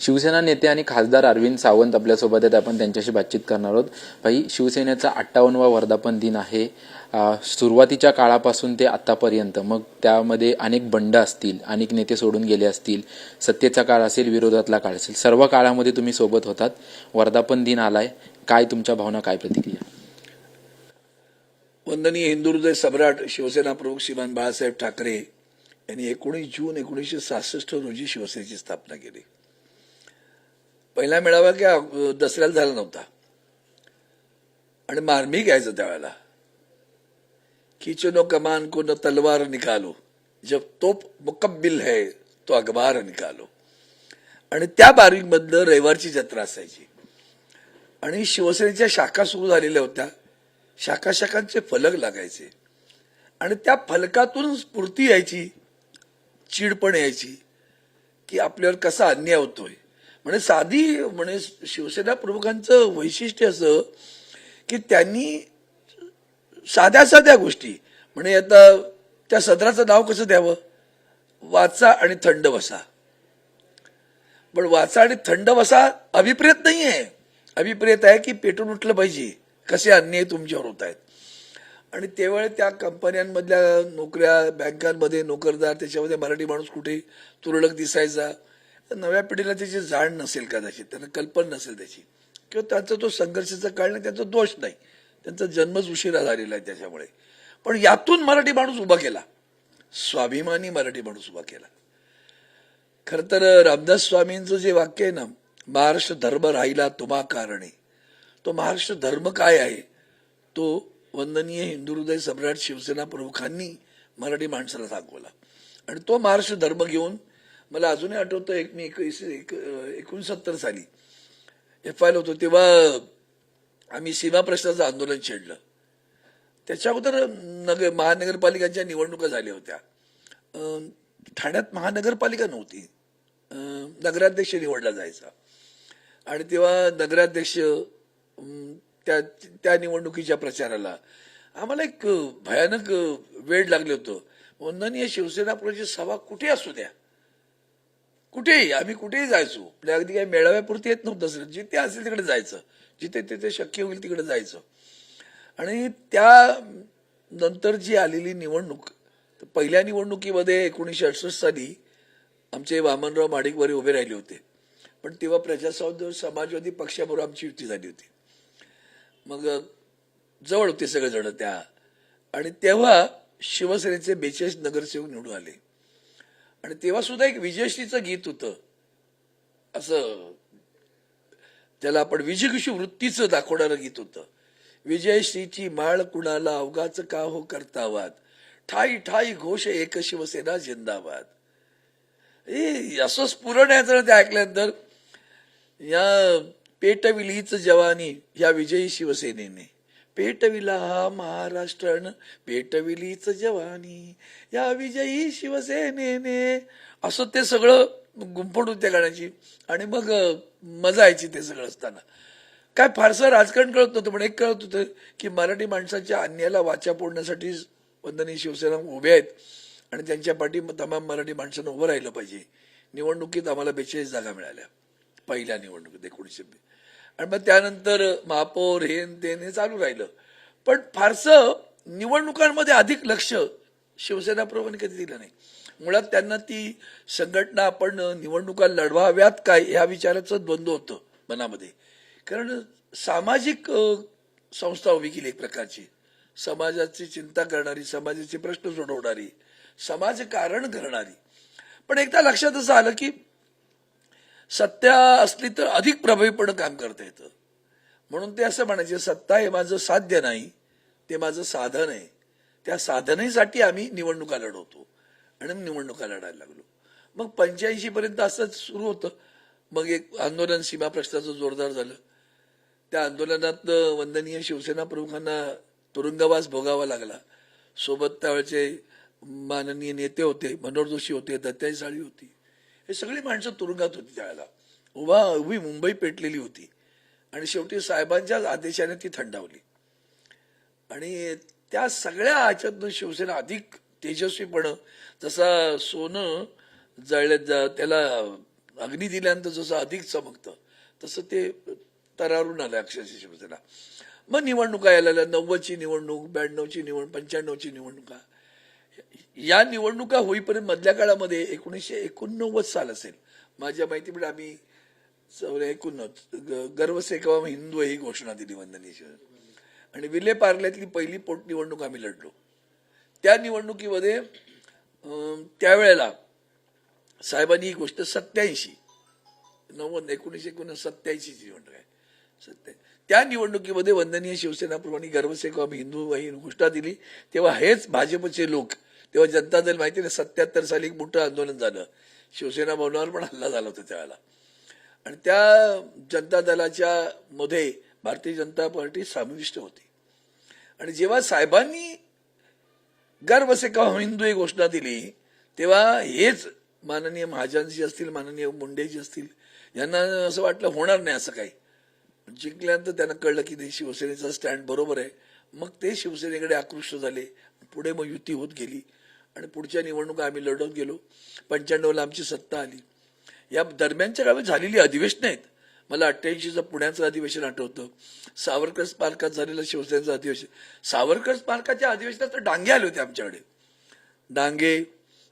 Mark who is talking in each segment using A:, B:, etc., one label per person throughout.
A: शिवसेना नेते आणि खासदार अरविंद सावंत आपल्यासोबत आहेत. आपण त्यांच्याशी बातचीत करणार आहोत. भाई शिवसेनेचा अठ्ठावन्नवा वर्धापन दिन आहे. सुरुवातीच्या काळापासून ते आतापर्यंत. मग त्यामध्ये अनेक बंड असतील अनेक नेते सोडून गेले असतील सत्तेचा काळ असेल विरोधातला काळ असेल. सर्व काळामध्ये तुम्ही सोबत होतात. वर्धापन दिन आलाय. काय तुमच्या भावना काय प्रतिक्रिया?
B: वंदनीय हिंदू हृदय सम्राट शिवसेना प्रमुख श्रीमान बाळासाहेब ठाकरे यांनी एकोणीस जून एकोणीसशे सहासष्ट रोजी शिवसेनेची स्थापना केली. पहिला मेळावा की दसऱ्याला झाला नव्हता. आणि मार्मिक यायचं त्यावेळेला. खिचनो कमान को न तलवार निकालो. जब तोप मुकब्बिल है तो अखबार निकालो. आणि त्या बारीकमधलं रविवारची जत्रा असायची. आणि शिवसेनेच्या शाखा सुरू झालेल्या होत्या. शाखा शाखांचे फलक लागायचे. आणि त्या फलकातून स्फूर्ती यायची चीड पण यायची की आपल्यावर कसा अन्याय होतोय. म्हणजे साधी म्हणजे शिवसेना प्रमुखांचं वैशिष्ट्य असं की त्यांनी साध्या साध्या गोष्टी. म्हणजे आता त्या सदराचं नाव कसं द्यावं? वाचा आणि थंड बसा. पण वाचा आणि थंड बसा अभिप्रेत नाही आहे अभिप्रेत आहे की पेटून उठलं पाहिजे. कसे अन्याय तुमच्यावर होत आहेत? आणि तेव्हा त्या कंपन्यांमधल्या नोकऱ्या बँकांमध्ये नोकरदार त्याच्यामध्ये मराठी माणूस कुठे तुरळक दिसायचा? नव्या पिढीला त्याची जाण नसेल कदाचित त्यांना कल्पना नसेल त्याची. किंवा त्यांचा तो संघर्षाचा काळ नाही त्यांचा दोष नाही. त्यांचा जन्मच उशिरा झालेला आहे त्याच्यामुळे. पण यातून मराठी माणूस उभा केला. स्वाभिमानी मराठी माणूस उभा केला. खर तर रामदास स्वामींचं जे वाक्य आहे ना महाराष्ट्र धर्म राहिला तुम्हा कारणे. तो महाराष्ट्र धर्म काय आहे? तो वंदनीय हिंदू हृदय सम्राट शिवसेना प्रमुखांनी मराठी माणसाला दाखवला. आणि तो महाराष्ट्र धर्म घेऊन मला अजूनही आठवतं एक मी एकवीस एक एकोणसत्तर साली एफ आय होतो तेव्हा आम्ही सीमा प्रश्नाचं आंदोलन छेडलं. त्याच्या अगोदर नगर महानगरपालिकांच्या निवडणुका झाल्या होत्या. ठाण्यात महानगरपालिका नव्हती. नगराध्यक्ष निवडला जायचा. आणि तेव्हा नगराध्यक्ष त्या त्या निवडणुकीच्या प्रचाराला आम्हाला एक भयानक वेळ लागले होतं. वंदनीय शिवसेना प्रजी सभा कुठे असू द्या? कुठेही आम्ही कुठेही जायचो. आपल्या अगदी काही मेळाव्यापुरती येत नव्हतं जिथे असेल तिकडे जायचं. जिथे तिथे शक्य होईल तिकडे जायचं. आणि त्या नंतर जी आलेली निवडणूक तर पहिल्या निवडणुकीमध्ये एकोणीसशे अडसष्ट साली आमचे वामनराव माडिकवारी उभे राहिले होते. पण तेव्हा प्रजासत्ताक समाजवादी पक्षाबरोबर आमची युती झाली होती. मग जवळ होते सगळेजण त्या. आणि तेव्हा शिवसेनेचे बेचाळीस नगरसेवक निवडून आले. आणि तेव्हा सुद्धा एक विजयश्रीचं गीत होतं. असं त्याला आपण विजयकृषी वृत्तीचं दाखवणारं गीत होतं. विजयश्रीची माळ कुणाला अवघाच का हो करतावात? ठाई ठाई घोष एक शिवसेना जिंदाबाद. ए असं स्फुरण यायचं ते ऐकल्यानंतर. या पेटविलीच जवानी या विजयी शिवसेनेने. पेटविला महाराष्ट्रन. पेटविलीच जवानी या विजयी शिवसेनेने. असं ते सगळं गुंफण होत्या गाण्याची. आणि मग मजा यायची ते सगळं असताना. काय फारसं राजकारण कळत नव्हतं पण एक कळत होतं की मराठी माणसाच्या अन्यायाला वाचा फोडण्यासाठी वंदनी शिवसेना उभे आहेत. आणि त्यांच्या पाठी तमाम मराठी माणसानं उभं राहिलं पाहिजे. निवडणुकीत आम्हाला बेचाळीस जागा मिळाल्या. पहिल्या निवडणुकीत एकोणीसशे आणि मग त्यानंतर महापौर हे तेन ते हे चालू राहिलं. पण फारसं निवडणुकांमध्ये अधिक लक्ष शिवसेना प्रमुखांनी कधी दिलं नाही. मुळात त्यांना ती संघटना आपण निवडणुका लढवाव्यात काय ह्या विचाराचं द्वंद्व होतं मनामध्ये. कारण सामाजिक संस्था उभी केली एक प्रकारची. समाजाची चिंता करणारी समाजाचे प्रश्न सोडवणारी समाजकारण करणारी पण एकदा लक्षात असं आलं की सत्ता असली तर अधिक प्रभावीपणे काम करता येतं. म्हणून ते असं म्हणायचे सत्ता हे माझं साध्य नाही ते माझं साधन आहे. त्या साधनेसाठी आम्ही निवडणुका लढवतो. आणि निवडणुका लढायला लागलो. मग पंच्याऐंशी पर्यंत असंच सुरू होतं. मग एक आंदोलन सीमा प्रश्नाचं जोरदार झालं. त्या आंदोलनात वंदनीय शिवसेना प्रमुखांना तुरुंगवास भोगावा लागला. सोबत त्यावेळचे माननीय नेते होते मनोहर जोशी होते दत्ताई साळी होती. हे सगळी माणसं तुरुंगात होती त्यावेळेला. उभा उभी मुंबई पेटलेली होती. आणि शेवटी साहेबांच्याच आदेशाने ती थंडावली. आणि त्या सगळ्या ह्याच्यातनं शिवसेना अधिक तेजस्वीपणं जसा सोनं जळल्या त्याला अग्नी दिल्यानंतर जसं अधिक चमकतं तसं ते तरारून आलं अक्षरशः शिवसेना. मग निवडणुका यायला नव्वदची निवडणूक ब्याण्णवची निवडणूक पंच्याण्णवची निवडणुका. या निवडणुका होईपर्यंत मधल्या काळामध्ये एकोणीसशे एकोणनव्वद साल असेल. माझ्या माहितीप्रमाणे आम्ही चौऱ्या एकोणनव्वद ग- गर्वसेकवा हिंदू ही घोषणा दिली वंदनीय आणि विले पार्ल्यातली पहिली पोटनिवडणूक आम्ही लढलो. त्या निवडणुकीमध्ये त्यावेळेला साहेबांनी ही गोष्ट सत्याऐंशी नव्वद एकोणीसशे एकोणीस सत्याऐंशीची निवडणूक आहे. सत्या त्या निवडणुकीमध्ये वंदनीय शिवसेनाप्रमाणे गर्वसेकवा हिंदू ही घोषणा दिली. तेव्हा हेच भाजपचे लोक तेव्हा जनता दल माहिती नाही सत्याहत्तर साली एक मोठं आंदोलन झालं. शिवसेना भवनावर पण हल्ला झाला होता त्यावेळेला. आणि त्या जनता दलाच्या मध्ये भारतीय जनता पार्टी समाविष्ट होती. आणि जेव्हा साहेबांनी गर्वसे का हो, हिंदू ही घोषणा दिली तेव्हा हेच माननीय महाजनजी असतील माननीय मुंडेजी असतील यांना असं वाटलं होणार नाही असं काही. जिंकल्यानंतर त्यांना कळलं की ते शिवसेनेचा स्टँड बरोबर आहे. मग ते शिवसेनेकडे आकृष्ट झाले. पुढे मग युती होत गेली. आणि पुढच्या निवडणुका आम्ही लढत गेलो. पंच्याण्णवला आमची सत्ता आली. या दरम्यानच्या काळात झालेली अधिवेशनं आहेत. मला अठ्ठ्याऐंशीचं पुण्याचं अधिवेशन आठवतं. सावरकर पार्कात झालेलं शिवसेनेचं अधिवेशन. सावरकर पार्काच्या अधिवेशनात तर डांगे आले होते आमच्याकडे. डांगे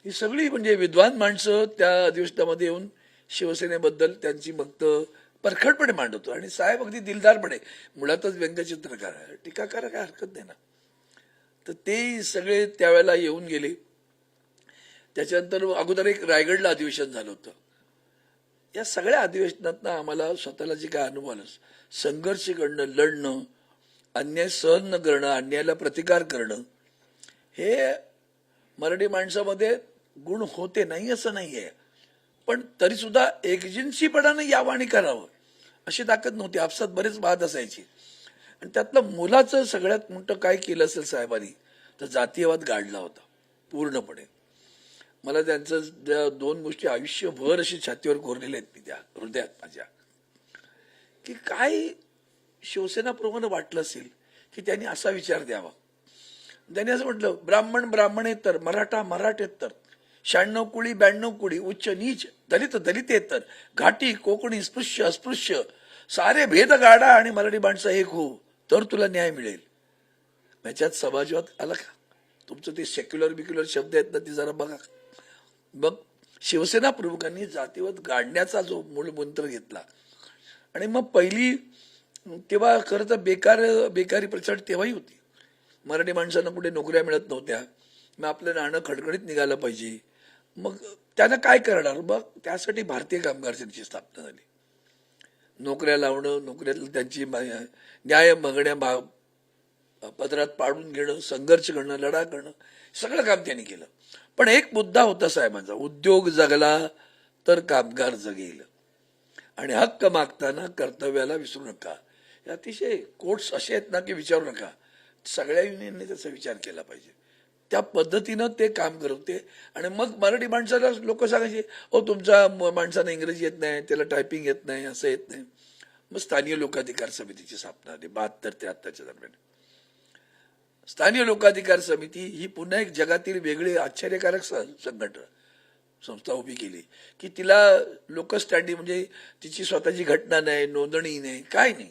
B: ही सगळी म्हणजे विद्वान माणसं त्या अधिवेशनामध्ये येऊन शिवसेनेबद्दल त्यांची भक्त परखडपणे मांडवतो आणि साहेब अगदी दिलदारपणे मुळातच व्यंगचित्रकार आहे. टीकाकार काय हरकत नाही ना. तर ते सगळे त्यावेळेला येऊन गेले. त्याच्यानंतर अगोदर एक रायगडला अधिवेशन झालं होतं. या सगळ्या अधिवेशनातनं आम्हाला स्वतःला जे काय अनुभव आलं संघर्ष करणं लढणं अन्याय सहन न करणं अन्यायाला प्रतिकार करणं हे मराठी माणसामध्ये गुण होते नाही असं नाही आहे पण तरी सुद्धा एकजिन्सीपणानं यावं आणि करावं अशी ताकद नव्हती. आपसात बरेच वाद असायचे. आणि त्यातलं मुलाचं सगळ्यात मोठं काय केलं असेल साहेबांनी तर जातीयवाद गाडला होता पूर्णपणे. मला त्यांचं दोन गोष्टी आयुष्यभर अशी छातीवर कोरलेल्या आहेत मी त्या हृदयात माझ्या. की काय शिवसेनाप्रमाणे वाटलं असेल की त्यांनी असा विचार द्यावा? त्यांनी असं म्हटलं ब्राह्मण ब्राह्मणेतर मराठा मराठेतर शहाण्णव कुळी ब्याण्णव कुळी उच्च नीच दलित दलितेतर घाटी कोकणी स्पृश्य अस्पृश्य सारे भेद गाडा आणि मराठी माणसं एक हो तर तुला न्याय मिळेल. याच्यात समाजवाद आला का? तुमचं ते सेक्युलर बिक्युलर शब्द आहेत ना ते जरा बघा. मग शिवसेना प्रमुखांनी जातीवाद गाडण्याचा जो मूळ मंत्र घेतला. आणि मग पहिली तेव्हा खरं तर बेकार बेकारी प्रचंड तेव्हाही होती. मराठी माणसांना कुठे नोकऱ्या मिळत नव्हत्या. मग आपलं नाणं खडखडीत निघालं पाहिजे. मग त्यांना काय करणार? मग त्यासाठी भारतीय कामगार सेनेची स्थापना झाली. नोकऱ्या लावणं नोकऱ्यात त्यांची न्याय मागण्या भा पदरात पाडून घेणं संघर्ष करणं लढा करणं सगळं काम त्यांनी केलं. पण एक मुद्दा होता साहेबांचा उद्योग जगला तर कामगार जगेल. आणि हक्क मागताना कर्तव्याला विसरू नका. हे अतिशय कोट्स असे आहेत ना की विचारू नका. सगळ्या युनियनने त्याचा विचार केला पाहिजे. त्या पद्धतीनं ते काम करत होते. आणि मग मराठी माणसाला लोक सांगायचे हो तुमच्या म- इंग्रजी येत नाही त्याला टायपिंग येत नाही असं येत नाही. मग स्थानीय लोकाधिकार समितीची स्थापना आली बहात्तर ते आत्ताच्या दरम्यान. स्थानीय लोकाधिकार समिती ही पुन्हा एक जगातील वेगळी आश्चर्यकारक संघटना संस्था उभी केली. की तिला लोक स्टँडिंग म्हणजे तिची स्वतःची घटना नाही नोंदणी नाही काय नाही.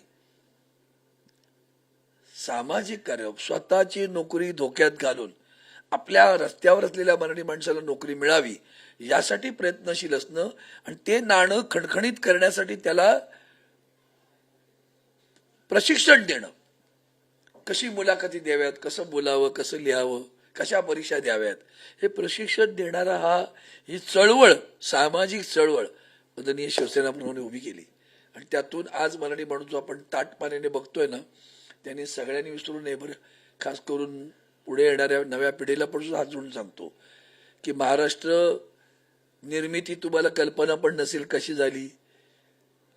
B: सामाजिक कार्य स्वतःची नोकरी धोक्यात घालून आपल्या रस्त्यावर असलेल्या मराठी माणसाला नोकरी मिळावी यासाठी प्रयत्नशील असणं आणि ते नाणं खणखणीत करण्यासाठी त्याला प्रशिक्षण देणं. कशी मुलाखती द्याव्यात कसं बोलावं कसं लिहावं कशा परीक्षा द्याव्यात? हे प्रशिक्षण देणारा हा ही चळवळ सामाजिक चळवळ मदनीय शिवसेना प्रमाणे उभी केली. आणि त्यातून आज मराठी माणूस जो आपण ताटपाण्याने बघतोय ना त्यांनी सगळ्यांनी विसरू नये बरं खास करून पुढे येणाऱ्या नव्या पिढीला पण सुद्धा हात जोडून सांगतो की महाराष्ट्र निर्मिती तुम्हाला कल्पना पण नसेल कशी झाली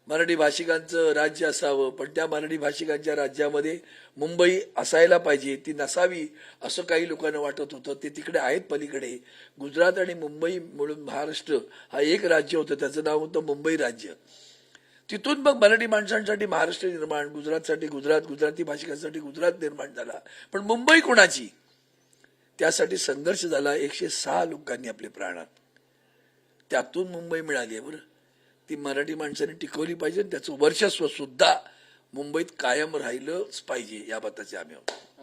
B: मराठी भाषिकांचं राज्य असावं पण त्या मराठी भाषिकांच्या राज्यामध्ये मुंबई असायला पाहिजे ती नसावी असं काही लोकांना वाटत होतं. ते तिकडे आहेत पलीकडे. गुजरात आणि मुंबई म्हणून महाराष्ट्र हा एक राज्य होतं. त्याचं नाव होतं मुंबई राज्य. तिथून मग मराठी माणसांसाठी महाराष्ट्र निर्माण गुजरातसाठी गुजरात गुजराती भाषिकांसाठी गुजरात निर्माण झाला. पण मुंबई कोणाची? त्यासाठी संघर्ष झाला एकशे सहा लोकांनी आपले प्राणात. त्यातून मुंबई मिळाली आहे बरं. ती मराठी माणसाने टिकवली पाहिजे त्याचं वर्चस्व सुद्धा मुंबईत कायम राहिलंच पाहिजे या मताचे आम्ही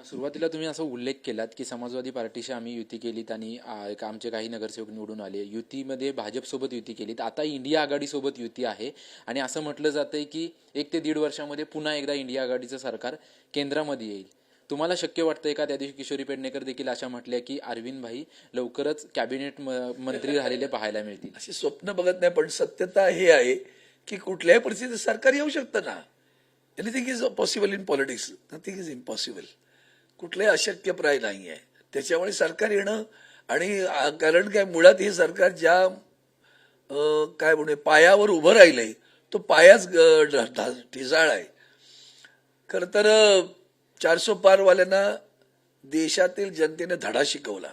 A: सुरुवातीला तुम्ही असा उल्लेख केलात की समाजवादी पार्टीशी आम्ही युती केलीत आणि एक आमचे काही नगरसेवक निवडून आले. युतीमध्ये भाजपसोबत युती केलीत. आता इंडिया आघाडीसोबत युती आहे. आणि असं म्हटलं जातंय की एक ते दीड वर्षामध्ये पुन्हा एकदा इंडिया आघाडीचं सरकार केंद्रामध्ये येईल. तुम्हाला शक्य वाटतंय का त्या दिवशी किशोरी पेडणेकर देखील अशा म्हटल्या की अरविंद भाई लवकरच कॅबिनेट मंत्री राहिलेले पाहायला मिळतील?
B: अशी स्वप्न बघत नाही पण सत्यता हे आहे की कुठल्याही परिस्थितीत सरकार येऊ शकतं ना. Anything is possible in politics nothing is impossible कुठलंही अशक्यप्राय नाही आहे त्याच्यामुळे सरकार येणं आणि कारण काय मुळात हे सरकार ज्या काय म्हणू पायावर उभं राहिलंय तो पायाच ढिसाळ आहे. खर तर चारसो पारवाल्यांना देशातील जनतेने धडा शिकवला.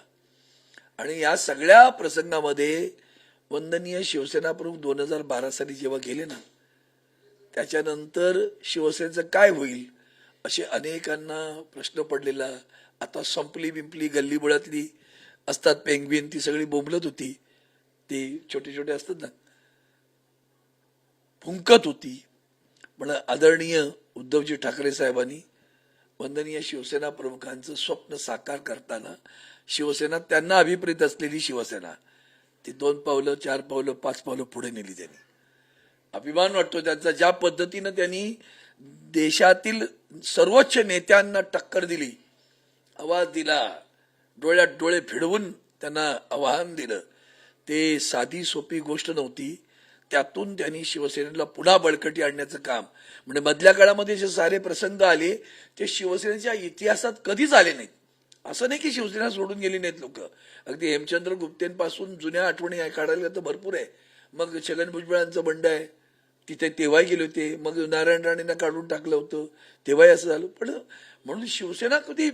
B: आणि या सगळ्या प्रसंगामध्ये वंदनीय शिवसेना प्रमुख दोन हजार बारा साली जेव्हा गेले ना त्याच्यानंतर शिवसेनेचं काय होईल असे अनेकांना प्रश्न पडलेला. आता संपली बिंपली गल्लीबोळातली असतात पेंगवीन ती सगळी बोंबलत होती. ते छोटे छोटे असतात ना फुंकत होती. पण आदरणीय उद्धवजी ठाकरे साहेबांनी वंदनीय शिवसेना प्रमुखांचं स्वप्न साकार करताना शिवसेना त्यांना अभिप्रेत असलेली शिवसेना ती दोन पावलं चार पावलं पाच पावलं पुढे नेली त्यांनी. अभिमान वाटतो त्यांचा ज्या पद्धतीनं त्यांनी देशातील सर्वोच्च नेत्यांना टक्कर दिली आवाज दिला डोळ्यात डोळे भिडवून त्यांना आवाहन दिलं ते साधी सोपी गोष्ट नव्हती. त्यातून त्यांनी शिवसेनेला पुन्हा बळकटी आणण्याचं काम. म्हणजे मधल्या काळामध्ये जे सारे प्रसंग आले ते शिवसेनेच्या इतिहासात कधीच आले नाहीत. असं नाही की शिवसेना सोडून गेली नाहीत लोक. अगदी हेमचंद्र गुप्तेंपासून जुन्या आठवणी आहे काढायला तर भरपूर आहे. मग छगन भुजबळांचं बंड आहे. तिथे तेव्हाही गेले होते. मग नारायण राणेंना काढून टाकलं होतं. तेव्हाही असं झालं. पण म्हणून शिवसेना कधी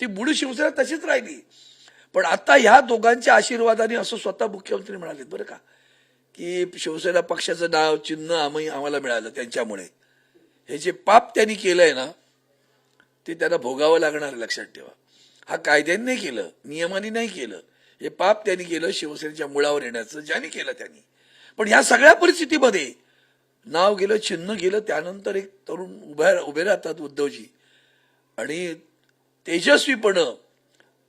B: ती मूळ शिवसेना तशीच राहिली. पण आता ह्या दोघांच्या आशीर्वादाने असं स्वतः मुख्यमंत्री म्हणालेत बरं का. की शिवसेना पक्षाचं नाव चिन्ह आम्ही आम्हाला मिळालं त्यांच्यामुळे. हे जे पाप त्यांनी केलंय ना ते त्यांना भोगावं लागणार लक्षात ठेवा. हा कायद्याने नाही केलं नियमाने नाही केलं. हे पाप त्यांनी केलं शिवसेनेच्या मुळावर येण्याचं ज्यांनी केलं त्यांनी. पण ह्या सगळ्या परिस्थितीमध्ये नाव गेलं चिन्ह गेलं त्यानंतर एक तरुण उभ्या उभे राहतात उद्धवजी. आणि तेजस्वीपणं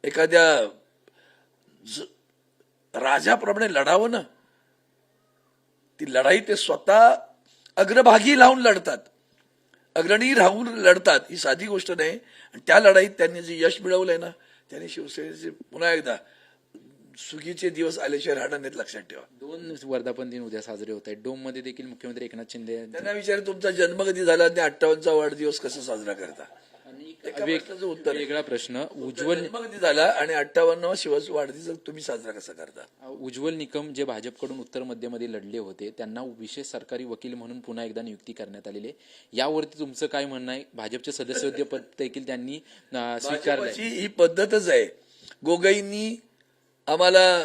B: एखाद्या राजाप्रमाणे लढावं ना. ती लढाई ते स्वतः अग्रभागी लावून लढतात. अग्रणी राहून लढतात. ही साधी गोष्ट नाही. आणि त्या लढाईत त्यांनी जे यश मिळवलंय ना त्यांनी शिवसेनेचे पुन्हा एकदा सुगीचे दिवस आल्याशिवाय राहणार नाहीत लक्षात ठेवा.
A: दोन वर्धापन दिन उद्या साजरे होत आहेत. डोममध्ये देखील मुख्यमंत्री एकनाथ शिंदे
B: त्यांना विचार तुमचा जन्म कधी झाला आणि अठ्ठावन्नचा वाढदिवस कसा साजरा करता?
A: एक
B: एका
A: वेग-
B: प्रश्नाचं उत्तर. आहे.
A: वेगळा प्रश्न. उज्ज्वल
B: झाला आणि अठ्ठावन्न शिवाजी वाढदिवस तुम्ही साजरा कसा करता?
A: उज्ज्वल निकम जे भाजपकडून उत्तर मध्यमध्ये लढले होते त्यांना विशेष सरकारी वकील म्हणून पुन्हा एकदा नियुक्ती करण्यात आलेली आहे. यावरती तुमचं काय म्हणणं आहे? भाजपचे सदस्य पद देखील त्यांनी अं, स्वीकारलंय
B: भाजपची ही पद्धतच आहे. गोगईंनी आम्हाला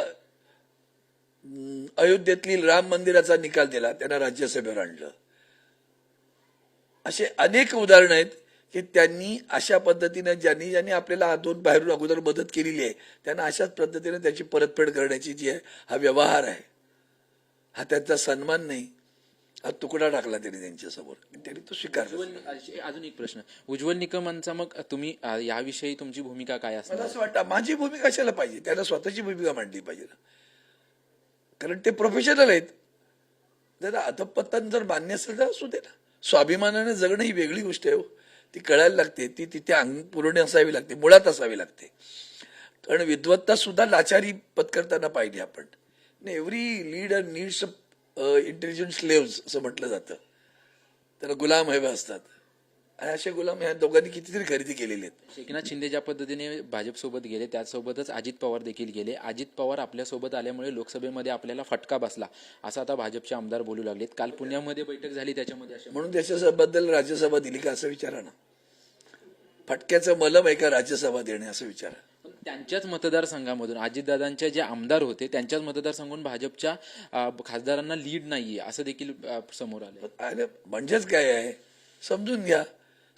B: अं, अयोध्येतली राम मंदिराचा निकाल दिला त्यांना राज्यसभेवर आणलं. असे अनेक उदाहरण आहेत. की त्यांनी अशा पद्धतीने ज्यांनी ज्यांनी आपल्याला आतून बाहेरून अगोदर मदत केलेली आहे त्यांना अशाच पद्धतीने त्याची परतफेड करण्याची जी आहे हा व्यवहार आहे. हा त्यांचा सन्मान नाही. हा तुकडा टाकला त्यांनी त्यांच्यासमोर. त्यांनी तो स्वीकारला.
A: उज्ज्वल अजून एक प्रश्न. उज्ज्वल निकमांचा मग तुम्ही याविषयी तुमची भूमिका काय
B: मला
A: असणार
B: असं वाटतं माझी भूमिका कशाला पाहिजे? त्याला स्वतःची भूमिका मांडली पाहिजे ना. कारण ते प्रोफेशनल आहेत. जर अधपतन जर मान्य असेल तर असू दे ना. स्वाभिमानाने जगणं ही वेगळी गोष्ट आहे हो. ती कळायला लागते ती तिथे अंग पूर्ण असावी लागते मुळात असावी लागते. कारण विद्वत्ता सुद्धा लाचारी पत्करताना पाहिजे आपण. Every leader needs intelligent slaves असं म्हटलं जातं. त्याला गुलाम हवे असतात. आणि असे गुलाम ह्या दोघांनी कितीतरी खरेदी केलेले आहेत.
A: एकनाथ शिंदे ज्या पद्धतीने भाजपसोबत गेले त्याचसोबतच अजित पवार देखील गेले. अजित पवार आपल्यासोबत आल्यामुळे लोकसभेमध्ये आपल्याला फटका बसला असं आता भाजपचे आमदार बोलू लागलेत. काल पुण्यामध्ये बैठक झाली त्याच्यामध्ये अशा
B: म्हणून त्याच्याबद्दल राज्यसभा दिली का असं विचारा ना. फटक्याचं मलम आहे का राज्यसभा देणे असं विचारा.
A: पण त्यांच्याच मतदारसंघामधून अजितदादांचे जे आमदार होते त्यांच्याच मतदारसंघातून भाजपच्या अं, खासदारांना लीड नाहीये असं देखील अं, समोर आलं
B: म्हणजेच काय आहे? समजून घ्या.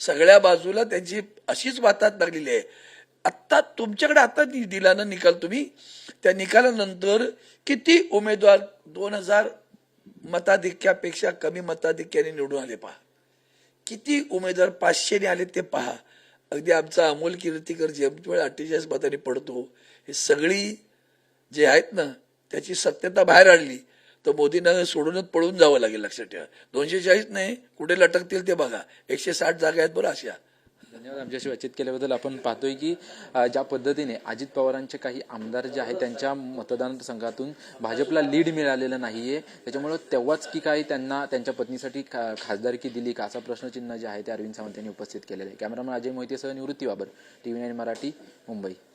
B: सगळ्या बाजूला त्यांची अशीच वातात लागलेली आहे. आत्ता तुमच्याकडे आता दिला ना निकाल तुम्ही. त्या निकालानंतर किती उमेदवार दोन हजार मताधिक्यापेक्षा कमी मताधिक्याने निवडून आले पहा. किती उमेदवार पाचशेने आले ते पहा. अगदी आमचा अमोल किर्तीकर जेमवेळ अठ्ठेचाळीस मताने पडतो हे सगळी जे आहेत ना त्याची सत्यता बाहेर आणली तर मोदींना सोडूनच पळून जावं लागेल लक्षात ठेवा. दोनशे चाळीस नाही कुठे लटकतील ते बघा. एकशे साठ जागा आहेत बरं अशा.
A: धन्यवाद. आमच्याशी वाचित केल्याबद्दल आपण पाहतोय की ज्या पद्धतीने अजित पवारांचे काही आमदार जे आहेत त्यांच्या मतदारसंघातून भाजपला लीड मिळालेलं नाहीये. त्याच्यामुळे तेव्हाच की काही त्यांना त्यांच्या पत्नीसाठी खा- खासदारकी दिली का? असा प्रश्नचिन्ह जे आहे ते अरविंद सावंत यांनी उपस्थित केलेलं आहे. कॅमेरामन अजय मोहितेसह निवृत्ती बाबर टीव्ही नाईन मराठी मुंबई.